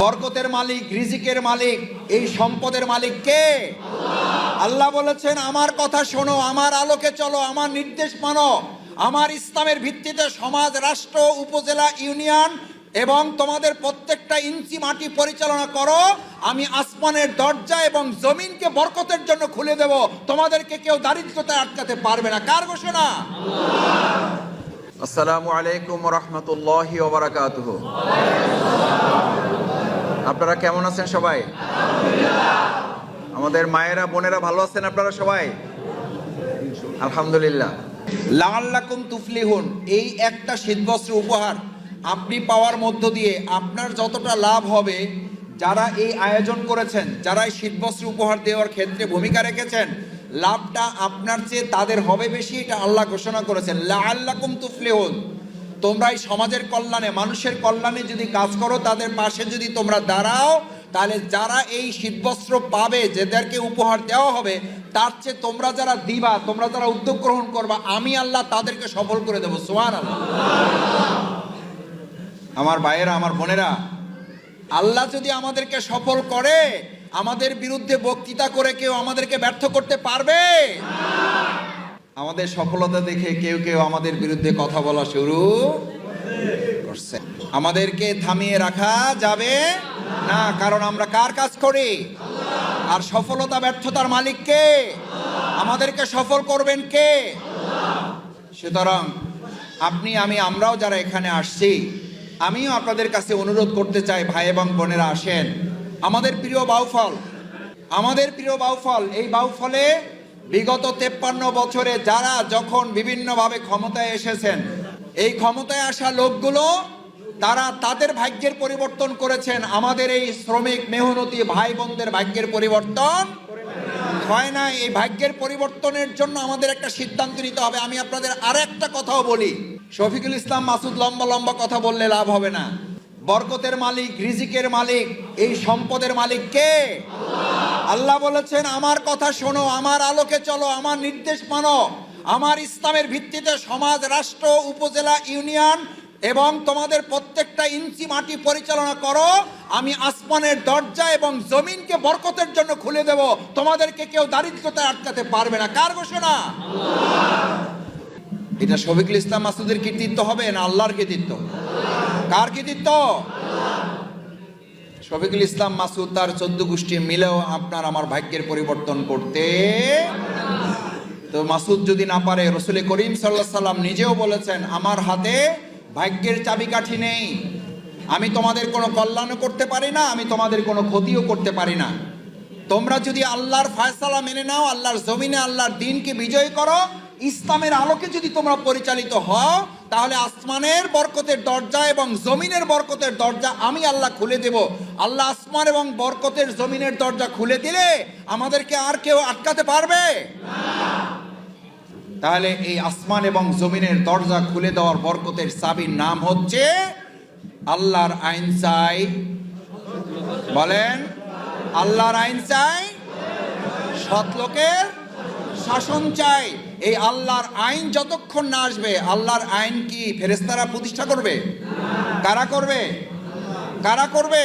বরকতের মালিক, রিজিকের মালিক, এই সম্পদের মালিক কে? আল্লাহ বলেছেন, আমার কথা শোনো, আমার আলোকে চলো, আমার নির্দেশ মানো। আমার ইসলামের ভিত্তিতে সমাজ, রাষ্ট্র, উপজেলা, ইউনিয়ন এবং তোমাদের প্রত্যেকটা ইঞ্চি মাটি পরিচালনা করো। আমি আসমানের দরজা এবং জমিনকে বরকতের জন্য খুলে দেব। তোমাদেরকে কেউ দারিদ্রতায় আটকাতে পারবে না। কার ঘোষণা? আসসালামু আলাইকুম রহমতুল্লাহ ওবরাকাতুহ আপনারা কেমন আছেন সবাই? আমাদের মায়েরা, বোনেরা ভালো আছেন আপনারা সবাই? আলহামদুলিল্লাহ। লাল্লাকুম তুফলিহুন, এই একটা শীতবস্ত্র উপহার আপনি পাওয়ার মধ্য দিয়ে আপনার যতটা লাভ হবে, যারা এই আয়োজন করেছেন, যারা এই শীতবস্ত্র উপহার দেওয়ার ক্ষেত্রে ভূমিকা রেখেছেন, লাভটা আপনার চেয়ে তাদের হবে বেশি, এটা আল্লাহ ঘোষণা করেছেন। লাল্লাকুম তুফলিহুন তোমরা এই সমাজের কল্যাণে, মানুষের কল্যাণে যদি কাজ করো, তাদের পাশে যদি তোমরা দাঁড়াও, তাহলে যারা এই শীতবস্ত্র পাবে, যাদেরকে উপহার দেওয়া হবে, তার চেয়ে তোমরা যারা দিবা, তোমরা যারা উদ্যোগ গ্রহণ করবা, আমি আল্লাহ তাদেরকে সফল করে দেবো। সোহান আমার ভাইয়েরা, আমার বোনেরা, আল্লাহ যদি আমাদেরকে সফল করে, আমাদের বিরুদ্ধে বক্তৃতা করে কেউ আমাদেরকে ব্যর্থ করতে পারবে? আমাদের সফলতা দেখে কেউ কেউ আমাদের বিরুদ্ধে কথা বলা শুরু করছে। আমাদেরকে থামিয়ে রাখা যাবে না, কারণ আমরা কার কাজ করি? আর সফলতা, ব্যর্থতার মালিক কে আমাদেরকে সফল করবেন কে? সুতরাং আপনি, আমি, আমরাও যারা এখানে আসছি, আমিও আপনাদের কাছে অনুরোধ করতে চাই, ভাই এবং বোনেরা আসেন। আমাদের প্রিয় বাউফল, আমাদের প্রিয় বাউফল, এই বাউফলে বিগত তেপ্পান্ন বছরে যারা যখন বিভিন্নভাবে ক্ষমতায় এসেছেন, এই ক্ষমতায় আসা লোকগুলো, তারা তাদের ভাগ্যের পরিবর্তন করেছেন। আমাদের এই শ্রমিক মেহনতি ভাই বোনদের ভাগ্যের পরিবর্তন হয় না। এই ভাগ্যের পরিবর্তনের জন্য আমাদের একটা সিদ্ধান্ত নিতে হবে। আমি আপনাদের আর একটা কথাও বলি। শফিকুল ইসলাম মাসুদ লম্বা লম্বা কথা বললে লাভ হবে না। বরকতের মালিক, রিজিকের মালিক, এই সম্পদের মালিক কে? আল্লাহ বলেছেন, আমার কথা শোনো, আমার আলোকে চলো, আমার নির্দেশ মানো। আমার ইসলামের ভিত্তিতে সমাজ, রাষ্ট্র, উপজেলা, ইউনিয়ন এবং তোমাদের প্রত্যেকটা ইঞ্চি মাটি পরিচালনা করো। আমি আসমানের দরজা এবং জমিনকে বরকতের জন্য খুলে দেব। তোমাদেরকে কেউ দারিদ্রতায় আটকাতে পারবে না। কার ঘোষণা? এটা শফিকুল ইসলাম মাসুদের কৃতিত্ব হবে না আল্লাহর কৃতিত্ব? কার কৃতিত্ব? শফিকুল ইসলাম মাসুদ তার চোদ্দ গোষ্ঠী মিলেও আপনার আমার ভাগ্যের পরিবর্তন করতে তো মাসুদ যদি না পারে, রসুল করিম সাল্লাহ সাল্লাম নিজেও বলেছেন, আমার হাতে ভাগ্যের চাবিকাঠি নেই। আমি তোমাদের কোনো কল্যাণও করতে পারি না, আমি তোমাদের কোনো ক্ষতিও করতে পারি না। তোমরা যদি আল্লাহর ফায়সালা মেনে নাও, আল্লাহর জমিনে, আল্লাহর দিনকে বিজয় করো, ইসলামের আলোকে যদি তোমরা পরিচালিত হও তাহলে আসমানের বরকতের দরজা এবং জমিনের বরকতের দরজা আমি আল্লাহ খুলে দেব। আল্লাহ আসমান এবং বরকতের জমিনের দরজা খুলে দিলে আমাদেরকে আর কেউ আটকাতে পারবে? তাহলে এই আসমান এবং জমিনের দরজা খুলে দেওয়ার বরকতের চাবির নাম হচ্ছে আল্লাহর আইন চাই। বলেন, আল্লাহর আইন চাই? সৎ লোকের শাসন চাই। এই আল্লাহর আইন যতক্ষণ না আসবে, আল্লাহর আইন কি ফেরেস্তারা প্রতিষ্ঠা করবে? কারা করবে? কারা করবে?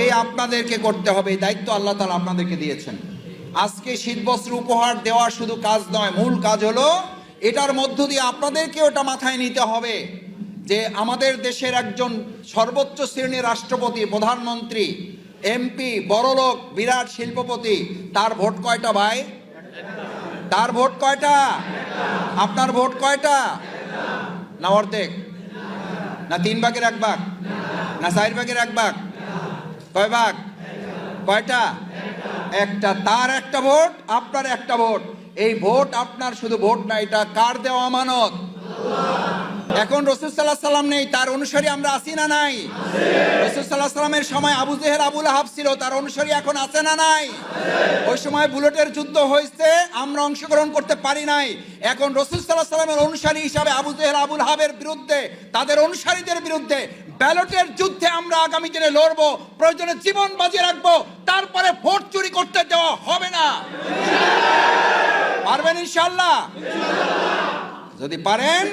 এই আপনাদেরকে করতে হবে, এই দায়িত্ব আল্লাহ তালা আপনাদেরকে দিয়েছেন। আজকে শীতবস্ত্র উপহার দেওয়া শুধু কাজ নয়, মূল কাজ হলো, এটার মধ্য দিয়ে আপনাদেরকে ওটা মাথায় নিতে হবে যে আমাদের দেশের একজন সর্বোচ্চ শ্রেণির রাষ্ট্রপতি, প্রধানমন্ত্রী, এমপি, বড়লোক, বিরাট শিল্পপতি, তার ভোট কয়টা ভাই? তার ভোট কয়টা? আপনার ভোট কয়টা? না অর্ধেক? না তিন ভাগের এক ভাগ? না চার ভাগের এক ভাগ? কয় ভাগ? কয়টা? একটা। তার একটা ভোট, আপনার একটা ভোট। এই ভোট আপনার শুধু ভোট না, এটা কার দেওয়া আমানত? এখন রসুল সাল্লাহ সাল্লাম নেই তার অনুসারী আমরা আছি না নাই? রসুল সাল্লাহ সাল্লামের সময় আবু জেহের আবুল আহাব ছিল তার অনুসারী এখন আছে না নাই? ওই সময় বুলেটের যুদ্ধ হয়েছে আমরা অংশগ্রহণ করতে পারি নাই। এখন রসুল সাল্লাহ সাল্লামের অনুসারী হিসাবে আবু জেহের আবুল হাবের বিরুদ্ধে তাদের অনুসারীদের বিরুদ্ধে ব্যালটের যুদ্ধে আমরা আগামী দিনে লড়বো প্রয়োজনে জীবন বাজিয়ে রাখব তারপরে ভোট চুরি করতে দেওয়া হবে না। পারবেন ইনশাল্লাহ যদি পারেন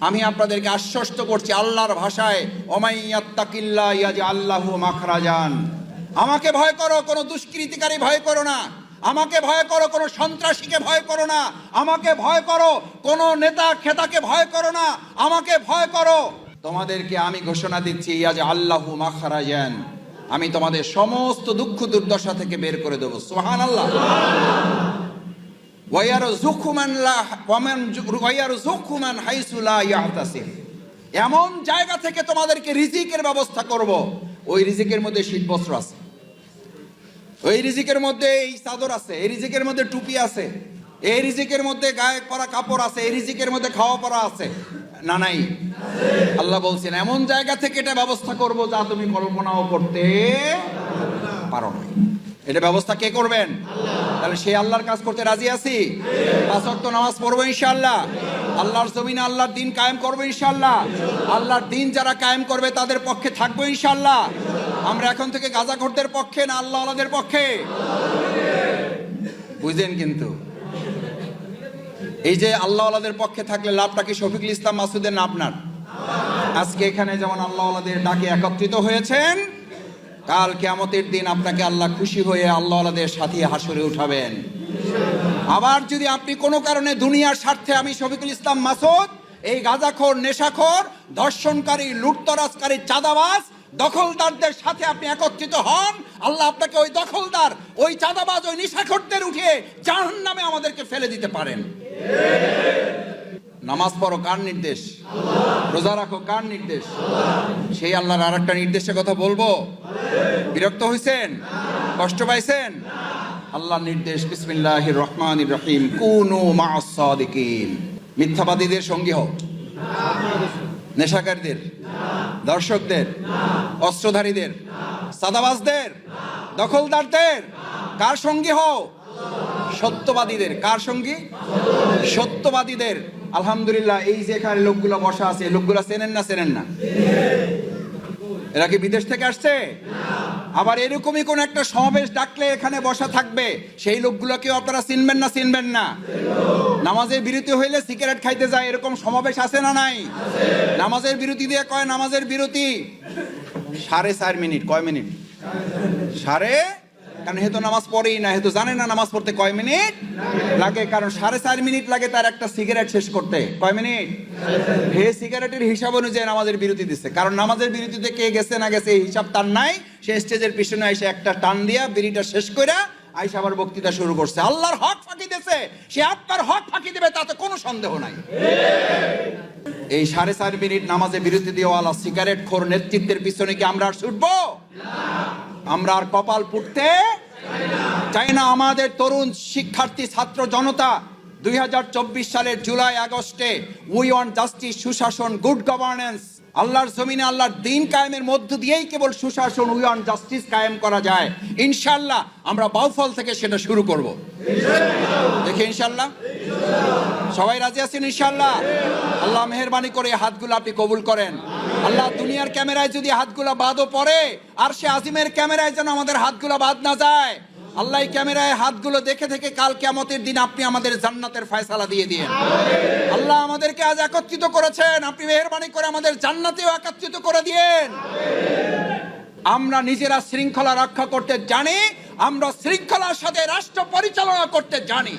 আমি আপনাদেরকে আশ্বস্ত করছি আল্লাহর ভাষায়, ওমাইয়াত্তাকিল্লা ইয়াজি আল্লাহু মাখরাজান। আমাকে ভয় করো, কোনো দুষ্কৃতিকারী ভয় করো না। আমাকে ভয় করো, কোনো সন্ত্রাসীকে ভয় করো না। আমাকে ভয় করো, কোনো নেতা খেতাকে ভয় করো না। আমাকে ভয় করো। তোমাদেরকে আমি ঘোষণা দিচ্ছি, ইয়াজ আল্লাহু মাখরাজান। আমি তোমাদের সমস্ত দুঃখ দুর্দশা থেকে বের করে দেবো। সোহান আল্লাহ এমন জায়গা থেকে তোমাদেরকে রিজিকের ব্যবস্থা করব। ওই রিজিকের মধ্যে শীত বস্ত্র আছে। ওই রিজিকের মধ্যে এই চাদর আছে। এই রিজিকের মধ্যে টুপি আছে। এই রিজিকের মধ্যে গায়ে পরা কাপড় আছে। এই রিজিকের মধ্যে খাওয়া পরা আছে। না, নাই? আল্লাহ বলছেন, এমন জায়গা থেকে এটা ব্যবস্থা করব যা তুমি কল্পনাও করতে পারো না এটা ব্যবস্থা কে করবেন? তাহলে সেই আল্লাহর কাজ করতে রাজি আছি? পাঁচ ওয়াক্ত নামাজ পড়ব ইনশাআল্লাহ। আল্লাহর জমিনে আল্লাহর দিন কায়েম করব ইনশাআল্লাহ। আল্লাহর দিন যারা কায়েম করবে তাদের পক্ষে থাকব ইনশাআল্লাহ। আমরা এখন থেকে গাজা গাজাখোরদের পক্ষে না আল্লাহ আল্লাহদের পক্ষে বুঝলেন কিন্তু? এই যে আল্লাহ আল্লাহদের পক্ষে থাকলে লাভটা কি শফিকুল ইসলাম মাসুদের না আপনার? আজকে এখানে যেমন আল্লাহ আল্লাহদের ডাকে একত্রিত হয়েছেন কাল কেয়ামতের দিন আপনাকে আল্লাহ খুশি হয়ে আল্লাহ আল্লাহদের সাথে হাসরে উঠাবেন। আবার যদি আপনি কোনো কারণে দুনিয়ার স্বার্থে আমি শফিকুল ইসলাম মাসুদ, এই গাঁজাখোর, নেশাখোর, ধর্ষণকারী, লুটতরাজকারী, চাঁদাবাজ, দখলদারদের সাথে আপনি একত্রিত হন, আল্লাহ আপনাকে ওই দখলদার, ওই চাঁদাবাজ, ওই নেশাখোরদের উঠিয়ে জাহান নামে আমাদেরকে ফেলে দিতে পারেন। নামাজ পড়ো কার নির্দেশ? রোজা রাখো কার নির্দেশ? সেই আল্লাহর আর একটা নির্দেশের কথা বলব। বিরক্ত হয়েছেন কষ্ট পাইছেন? আল্লাহ নির্দেশ বিসমিল্লাহ রহমান রহিম, কুনু মাসাদিকিন মিথ্যাবাদীদের সঙ্গী হও। নেশাকারীদের, দর্শকদের, অস্ত্রধারীদের, সাদাবাজদের, দখলদারদের, কার সঙ্গী হও? সত্যবাদীদের, কার সঙ্গী? সত্যবাদীদের আলহামদুলিল্লাহ, এই যে এখানে লোকগুলো বসা আছে, লোকগুলো চেনেন না চেনেন না? এরা কি বিদেশ থেকে আসছে? আবার এরকমই কোন একটা সমাবেশ ডাকলে এখানে বসা থাকবে, সেই লোকগুলোকেও আপনারা চিনবেন না চিনবেন না? নামাজের বিরতি হইলে সিগারেট খাইতে যায়, এরকম সমাবেশ আছে না নাই? নামাজের বিরতি দিয়ে কয়, নামাজের বিরতি? সাড়ে চার মিনিট, কয় মিনিট? সাড়ে কারণ হেতু নামাজ পড়েই না হেতু জানে না নামাজ পড়তে কয় মিনিট লাগে, কারণ সাড়ে চার মিনিট লাগে তার একটা সিগারেট শেষ করতে। কয় মিনিট? হে সিগারেটের হিসাব অনুযায়ী নামাজের বিরতি দিচ্ছে কারণ নামাজের বিরতিতে কে গেছে না গেছে এই হিসাব তার নাই। সে স্টেজের পিছনে এসে একটা টান দিয়া বিড়িটা শেষ করে আইসা আবার বক্তৃতা শুরু করছে। আল্লাহর হক ফাঁকি দিয়েছে সে আপনার হক ফাঁকি দেবে, তাতে কোনো সন্দেহ নাই। এই সাড়ে চার মিনিট নামাজে বিরতি দেওয়ালা সিগারেট খোর নেতৃত্বের পিছনে কি আমরা আর ছুটবো? আমরা আর কপাল পুড়তে চাই না। আমাদের তরুণ শিক্ষার্থী, ছাত্র জনতা, দুই হাজার চব্বিশ সালের জুলাই, আগস্টে উই ওয়ান্ট জাস্টিস সুশাসন গুড গভর্নেন্স আল্লাহর জমিনে আল্লাহর দিন কায়েমের মধ্য দিয়েই কেবল সুশাসন উই ওয়ান্ট জাস্টিস কায়েম করা যায়। ইনশাল্লাহ আমরা বাউফল থেকে সেটা শুরু করব। দেখি ইনশাল্লাহ সবাই রাজি আছেন ইনশাল্লাহ আল্লাহ মেহরবানি করে হাতগুলো আপনি কবুল করেন। আল্লাহ দুনিয়ার ক্যামেরায় যদি হাতগুলো বাদও পড়ে, আর সে আজিমের ক্যামেরায় যেন আমাদের হাতগুলো বাদ না যায়। আল্লাহ ক্যামেরায় হাতগুলো দেখে দেখে কাল কেমতের দিন আপনি আমাদের জান্নাতের ফয়সালা দিয়ে দিয়ে আল্লাহ আমাদেরকে আজ একত্রিত করেছেন, আপনি মেহরবানি করে আমাদের জান্নাতেও একত্রিত করে দিয়েন। আমরা নিজেরা শৃঙ্খলা রক্ষা করতে জানি, আমরা শৃঙ্খলার সাথে রাষ্ট্র পরিচালনা করতে জানি।